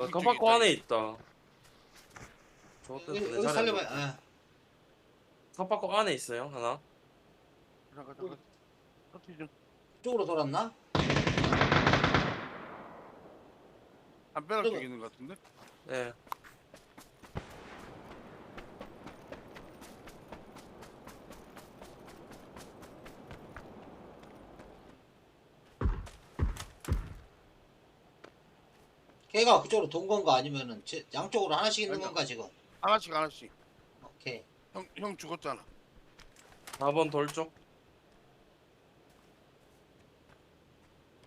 어, 깜빡고 있다, 안에 있다. 저것도 여기, 내 자리에 살려봐. 어. 깜빡고 안에 있어요 하나. 잠깐 잠깐. 커피 좀. 쪽으로 돌았나? 담벼락 쪽에 있는 것 같은데? 네. 걔가 그쪽으로 돈 건가 아니면은 제- 양쪽으로 하나씩 있는. 건가 지금? 하나씩 하나씩. 오케이. 형, 형 죽었잖아. 4번 돌쪽.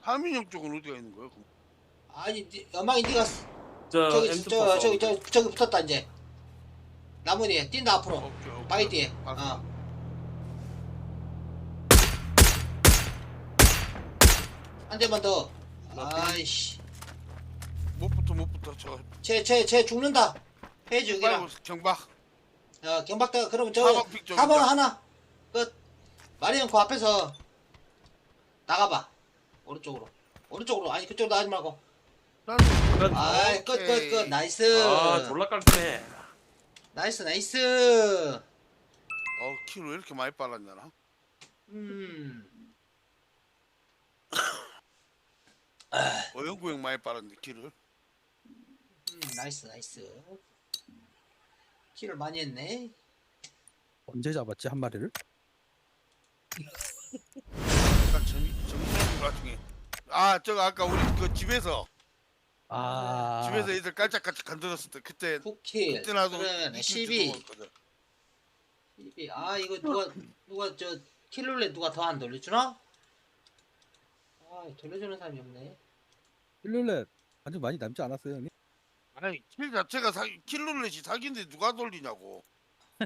하민 형 쪽은 어디가 있는 거야? 그럼? 아니 니- 연막이 니가 쓰- 저 저기 M2 저 저기. 저 저기 붙었다 이제. 나무 뒤에 뛴다 앞으로. 오케이, 오케이. 바위 뒤에. 봤어. 어. 한 대만 더. 아이씨. 못 붙어 못 붙어 저. 쟤쟤 쟤 죽는다. 해주 여기랑. 빨고 경박. 어, 경박대 그러면 저 사방 픽 좀. 4번 하나 끝 마리형 그 앞에서 나가봐 오른쪽으로 오른쪽으로 아니 그쪽으로 나가지 말고 끝. 아이 끝 끝 끝 나이스 아 졸라 깔끔해. 나이스 나이스 어 키로 왜 이렇게 많이 빨랐냐 나? 음 어영구 형 많이 빨았는데 키를. 음, 나이스 나이스 킬을 많이 했네 언제 잡았지 한 마리를? 약간 정 정신없는 것 중에. 아 저거 아까 우리 그 집에서 아 집에서 애들 깔짝깔짝 건드렸을 때 그때 9킬 그때 나도 그러면 이틀 12 죽어먹었거든. 12 아 이거 누가 누가 저 킬룰렛 누가 더 안 돌려주나? 아 돌려주는 사람이 없네 일요일에 아직 많이 남지 않았어요 형님? 아니 킬 자체가 사기 킬룰렛이 사기인데 누가 돌리냐고.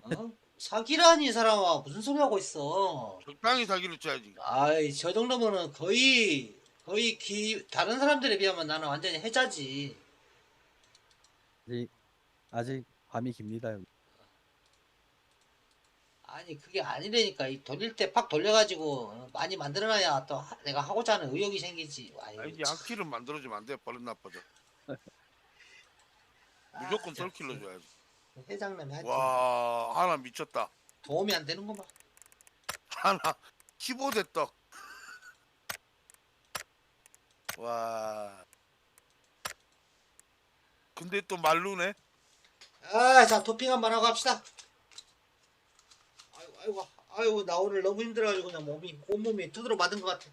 어? 사기라니 이 사람아 무슨 소리 하고 있어? 적당히 사기를 쳐야지. 아이 저 정도면은 거의 거의 기 다른 사람들에 비하면 나는 완전히 해자지. 아직 아직 밤이 깁니다 형님. 아니 그게 아니라니까 이 돌릴 때 팍 돌려가지고 어, 많이 만들어놔야 또 하- 내가 하고자 하는 의욕이 생기지. 아니 약킬을 만들어주면 안 돼. 버릇 나빠져. 아, 무조건 썰킬로 줘야지. 회장님이 하여튼 와 하나 미쳤다. 도움이 안 되는구만. 하나 15대 떡. 와. 근데 또 말루네. 아자 도핑 한번 하고 합시다. 아이고 아이고 아이고 나 오늘 너무 힘들어가지고 그냥 몸이 온몸이 두드러 맞은 것 같아.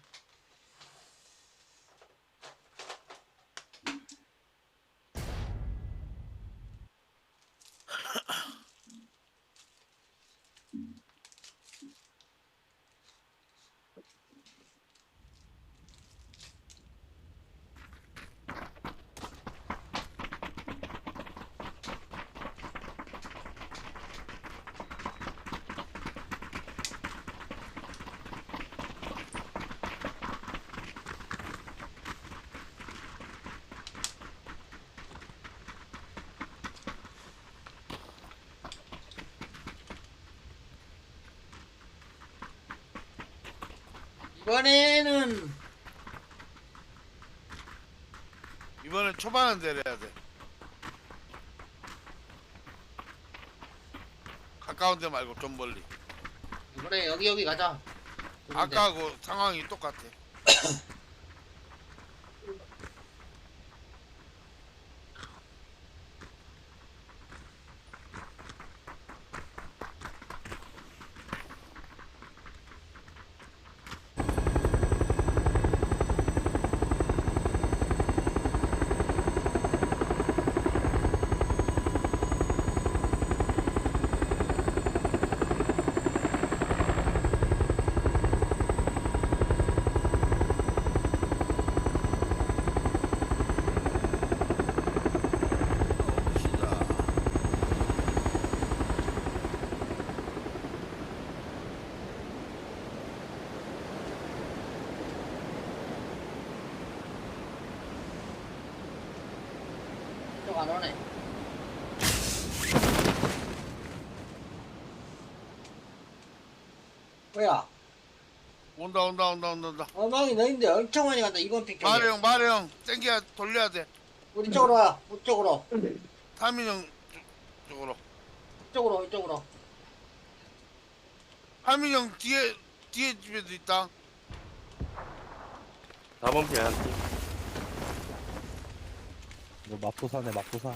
이번에는 이번엔 초반은 내려야 돼. 가까운 데 말고 좀 멀리. 이번에 여기 여기 가자. 아까하고 상황이 똑같아. 안 오네. 뭐야? 온다 온다 온다 온다 온다. 어망이 너인데 엄청 많이 간다 이번 픽. 마령 마령 땡겨야 돌려야 돼. 우리 쪽으로 와. 우리 쪽으로. 하민형 쪽으로. 이쪽으로 이쪽으로. 하민형 뒤에 뒤에 집에도 있다. 4번 피한 팀. 뭐 마포사네 마포사.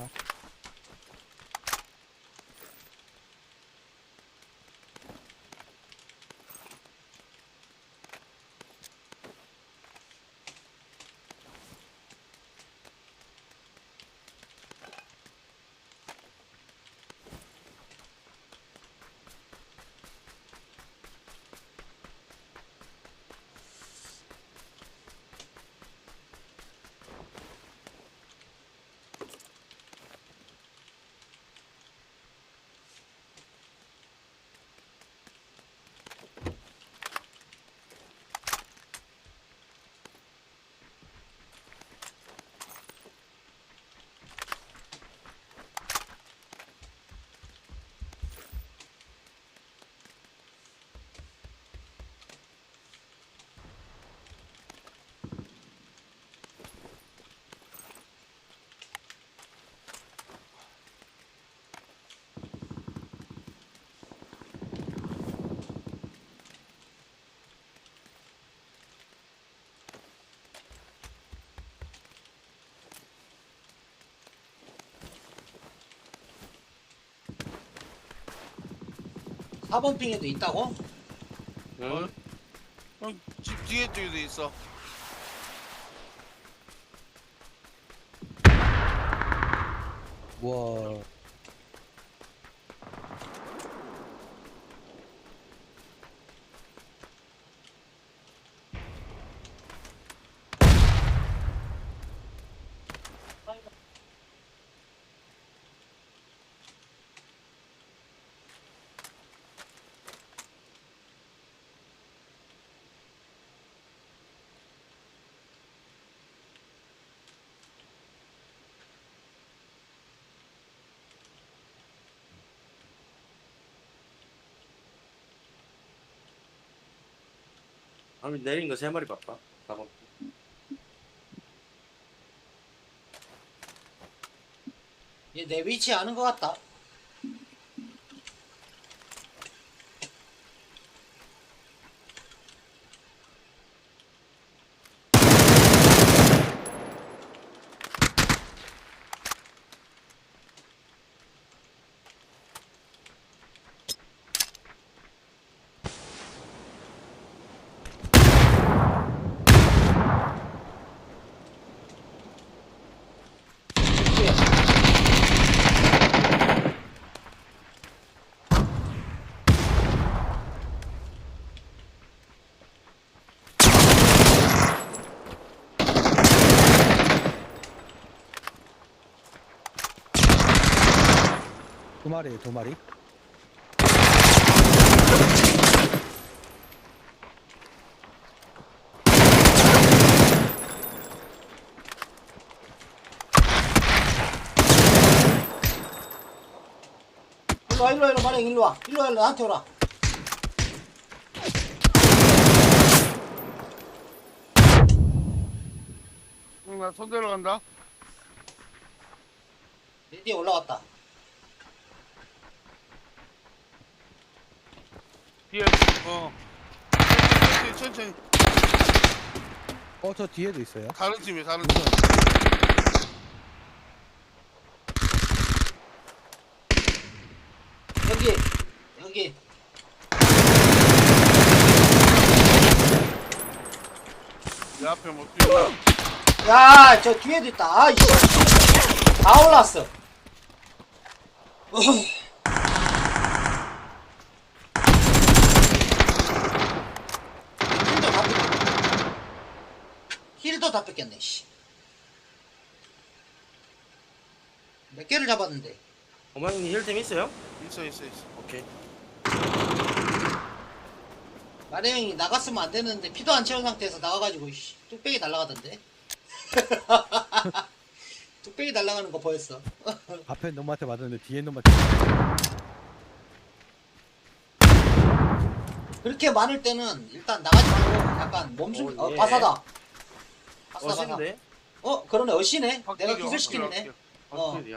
사번 핑에도 있다고? 응? 형, 집 뒤에 쪽에도 있어. 와. 아니 내린 거 세 마리 봤다. 4번. 얘내 위치 아는 것 같다. 뒤에. 두 마리 두 마리. 일로 와 일로 와 일로 마령 일로 와 일로 와 일로 나한테 오라 형, 나 손 대러 간다. 내 뒤에 올라왔다 뒤에, 어. 천천히, 천천히. 어 저 뒤에도 있어요. 다른 집에, 다른 집. 여기 여기 내 앞에 못 뛰어. 야 저 뒤에도 있다 아이씨 다 올라왔어 어휴. 1도 다 뺏겼네 씨. 몇 개를 잡았는데 어머니 힐템 있어요? 있어 있어 있어 오케이 마레형이 나갔으면 안 되는데 피도 안 채운 상태에서 나가가지고 씨, 뚝배기 날라가던데 뚝배기 날라가는 거 보였어 앞에 놈한테 맞았는데 뒤에 놈한테 그렇게 많을 때는 일단 나가지 말고 약간 몸좀 어, 예. 바사다 멋있는데? 어 그러네. 어시네 내가 기술시키네. 어.